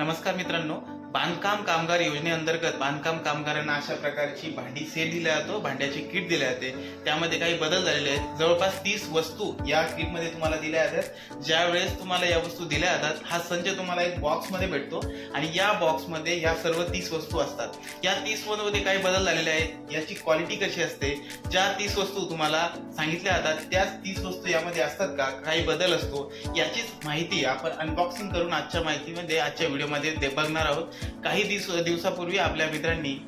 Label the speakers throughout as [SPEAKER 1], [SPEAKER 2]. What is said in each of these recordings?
[SPEAKER 1] नमस्कार मित्रांनो. बांधकाम कामगार योजनेअंतर्गत बांधकाम कामगारांना अशा प्रकारची भांडी सेट दिला जातो भांड्याची किट दिल्या जाते. त्यामध्ये काही बदल झालेले आहेत. जवळपास तीस वस्तू या किटमध्ये तुम्हाला दिल्या जातात. ज्या वेळेस तुम्हाला या वस्तू दिल्या जातात हा संच तुम्हाला एक बॉक्समध्ये भेटतो आणि या बॉक्समध्ये या सर्व तीस वस्तू असतात. या तीसमध्ये काही बदल झालेले आहेत याची क्वालिटी कशी असते ज्या तीस वस्तू तुम्हाला सांगितल्या जातात त्याच तीस वस्तू यामध्ये असतात का काही बदल असतो याचीच माहिती आपण अनबॉक्सिंग करून आजच्या माहितीमध्ये आजच्या व्हिडिओमध्ये दे- बघणार आहोत. काही दिवस दिवसापूर्वी आपल्या मित्रांनी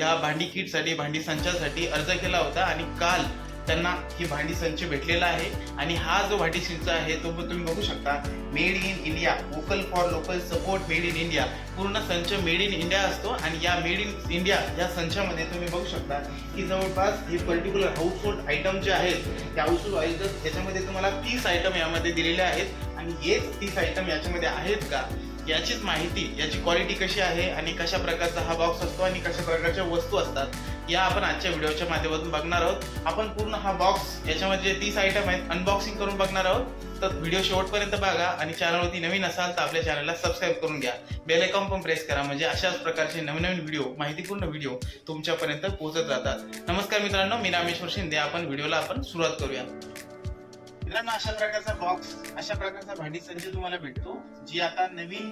[SPEAKER 1] या भांडी किटसाठी भांडी संचासाठी अर्ज केला होता आणि काल त्यांना ही भांडी संच भेटलेला आहे. आणि हा जो भांडी संच आहे तो तुम्ही बघू शकता. Made in India vocal for local support made in India पूर्ण संच मेड इन इंडिया असतो आणि या मेड इन इंडिया या संचामध्ये तुम्ही बघू शकता की जवळपास हे पर्टिक्युलर हाऊस होल्ड आयटम जे आहेत त्या हाऊस होल्ड आयटम याच्यामध्ये तुम्हाला तीस आयटम यामध्ये दिलेले आहेत. आणि हेच तीस आयटम याच्यामध्ये आहेत का? याचीच माहिती याची क्वालिटी कशी आहे आणि कशा प्रकारचा हा बॉक्स असतो आणि कशा प्रकारच्या वस्तू असतात या आपण आजच्या व्हिडिओच्या माध्यमातून बघणार आहोत. आपण पूर्ण हा बॉक्स याच्यामध्ये जे तीस आयटम आहेत अनबॉक्सिंग करून बघणार आहोत. तर व्हिडिओ शेवटपर्यंत बघा आणि चॅनलवरती नवीन असाल तर आपल्या चॅनलला सबस्क्राईब करून घ्या. बेल आयकॉन पण प्रेस करा म्हणजे अशाच प्रकारचे नवीन नवीन व्हिडिओ माहितीपूर्ण व्हिडिओ तुमच्यापर्यंत पोहोचत जातात नमस्कार मित्रांनो मी रामेश्वर शिंदे. आपण व्हिडिओला आपण सुरुवात करूया. मित्रांनो अशा प्रकारचा बॉक्स अशा प्रकारचा भांडी संच तुम्हाला भेटतो जी आता नवीन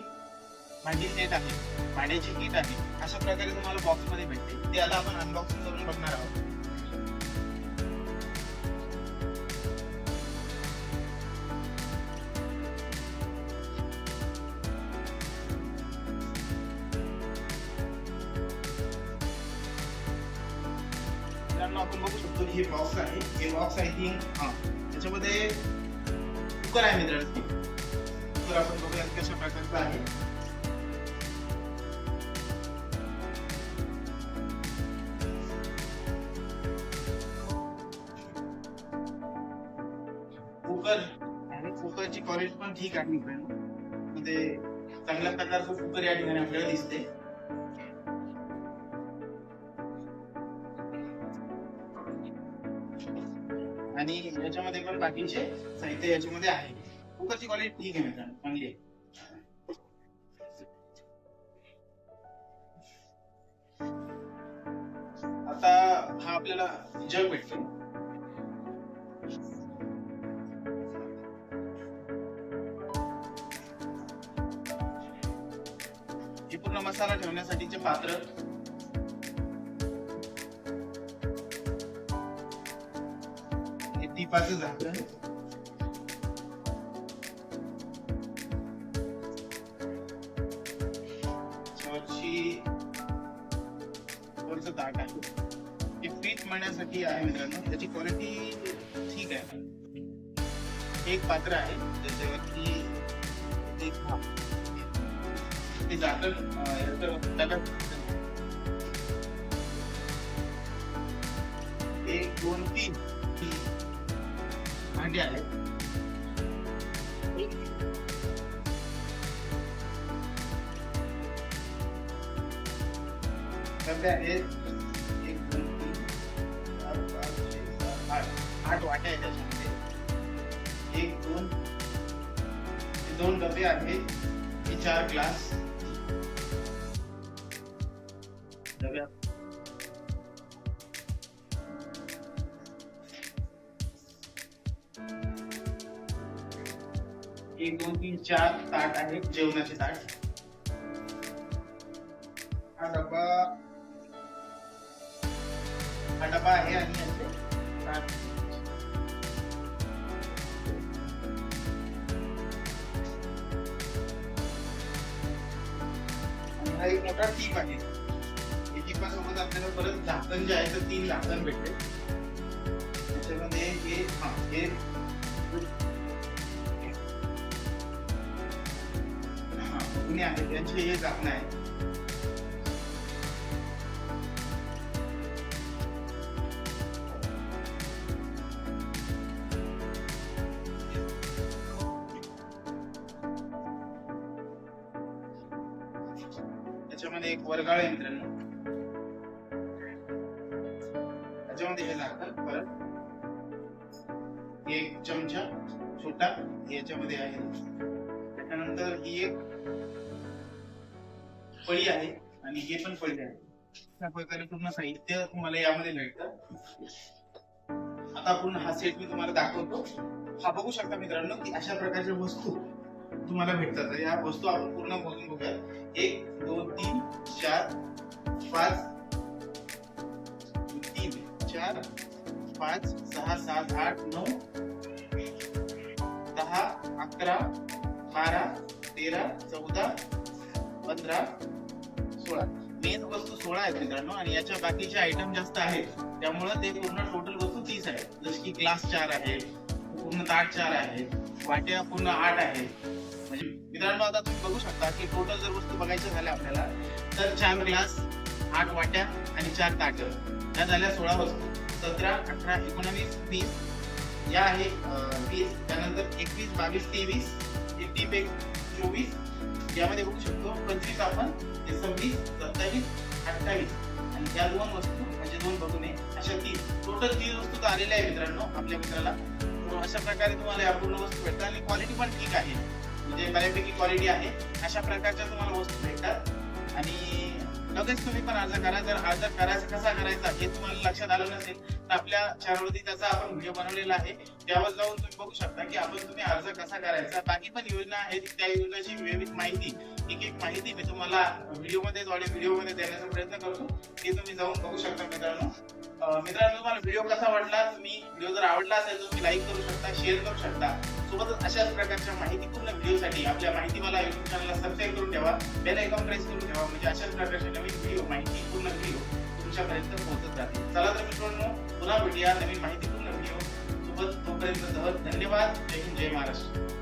[SPEAKER 1] भांडी सेट आहे भांड्याची किट आहे अशा प्रकारे तुम्हाला बॉक्समध्ये भेटते. ते आता आपण अनबॉक्सिंग करून बघणार आहोत. आपण बघू शकतो हे बॉक्स आहे. हे बॉक्स आय थिंक हा. त्याच्यामध्ये कुकर आहे मित्रांनो. कुकर आपण बघूया कशा प्रकारचा आहे. कुकर कुकरची क्वालिटी पण ठीक आहे मित्रांनो. म्हणजे चांगल्या प्रकारचं कुकर या ठिकाणी आपल्याला दिसते आणि याच्यामध्ये पण बाकीचे साहित्य याच्यामध्ये आहे. कुकरची क्वालिटी ठीक आहे मित्रांनो चांगली आहे. आता हा आपल्याला जग भेटतो. हे पूर्ण मसाला ठेवण्यासाठीचे पात्र हे टिपाचं झाकण त्याच्यावरची आहे. हे पीठ मळण्यासाठी आहे मित्रांनो. त्याची क्वालिटी ठीक आहे. एक पात्र आहे. त्याच्यावरती एक ते जातं त्याला एक दोन तीन. भांडी आहेत. डबे आहेत एक दोन तीन चार पाच छे सात आठ आठ वाट्या आहेत त्याच्यामध्ये एक दोन दोन डबे आहेत हे चार ग्लास. डब्या एक दोन तीन चार ताट आहेत जेवणाचे ताट. हा डबा हा डबा आहे आणि हा एक मोठा टीप आहे. या टिपासोबत आपल्याला परत झाकण जे आहे तर तीन झाकण भेटते. त्याच्यामध्ये हे हा हे हे झाकणं आहे त्याच्यामध्ये एक वर्गाळ आहे मित्रांनो. त्याच्यामध्ये हे लागतं परत. एक चमचा छोटा याच्यामध्ये आहे. त्याच्यानंतर ही एक फळी आहे आणि हे पण फळी आहे. अशा प्रकारे पूर्ण साहित्य तुम्हाला यामध्ये मिळतं. आता पूर्ण हा सेट मी तुम्हाला दाखवतो. हा बघू शकता मित्रांनो की अशा प्रकारच्या वस्तू तुम्हाला भेटतात. तर या वस्तू आपण पूर्ण बघून बघूया. एक दोन तीन चार पाच तीन चार पाच सहा सात आठ नऊ दहा अकरा बारा तेरा चौदा पंधरा सोळा. मेन वस्तू सोळा आहेत मित्रांनो आणि याच्या बाकीचे आयटम जास्त आहेत. त्यामुळं ते पूर्ण टोटल वस्तू तीस आहेत. जसं की ग्लास चार आहे पूर्ण ताट चार आहेत वाट्या पूर्ण आठ आहेत म्हणजे मित्रांनो आता तुम्ही बघू शकता की टोटल जर वस्तू बघायच्या झाल्या आपल्याला तर चार ग्लास आठ वाट्या आणि चार ताट. या झाल्या सोळा वस्तू. सतरा अठरा एकोणावीस वीस. या आहे वीस. त्यानंतर एकवीस बावीस तेवीस. एक एक चोवीस. यामध्ये बघू शकतो पंचवीस आपण ते सव्वीस सत्तावीस अठ्ठावीस. आणि या दोन वस्तू म्हणजे दोन बघून अशा तीन टोटल तीन वस्तू तर आलेल्या आहे मित्रांनो आपल्या मित्राला. अशा प्रकारे तुम्हाला या पूर्ण वस्तू भेटतात आणि क्वालिटी पण ठीक आहे. म्हणजे बऱ्यापैकी क्वालिटी आहे. अशा प्रकारच्या तुम्हाला वस्तू भेटतात. आणि लगेच तुम्ही पण अर्ज करा. जर अर्ज करायचा कसा करायचा हे तुम्हाला लक्षात आलं नसेल तर आपल्या चॅनलवरती त्याचा आपण व्हिडिओ बनवलेला आहे. त्यावर जाऊन तुम्ही बघू शकता की आपण तुम्ही अर्ज कसा करायचा. बाकी पण योजना आहेत. त्या योजनेची विविध माहिती एक एक माहिती मी तुम्हाला व्हिडिओमध्ये व्हिडिओमध्ये देण्याचा प्रयत्न करतो. ते तुम्ही जाऊन बघू शकता मित्रांनो. मित्रांनो तुम्हाला व्हिडिओ कसा वाटला तुम्ही व्हिडिओ जर आवडला असेल तर तुम्ही लाईक करू शकता शेअर करू शकता. सोबतच अशाच प्रकारच्या माहितीपूर्ण व्हिडिओसाठी आपल्या माहिती मला युट्यूब चॅनलला सबस्क्राईब करून ठेवा. बेल आयकॉन प्रेस करून ठेवा. म्हणजे अशाच प्रकारचे नवीन व्हिडिओ माहितीपूर्ण व्हिडिओ तुमच्यापर्यंत पोहोचत जातील. चला तर मित्रांनो पुन्हा भेटूया नवीन माहितीपूर्ण व्हिडिओ सोबत तोपर्यंत धन्यवाद. जय हिंद जय महाराष्ट्र.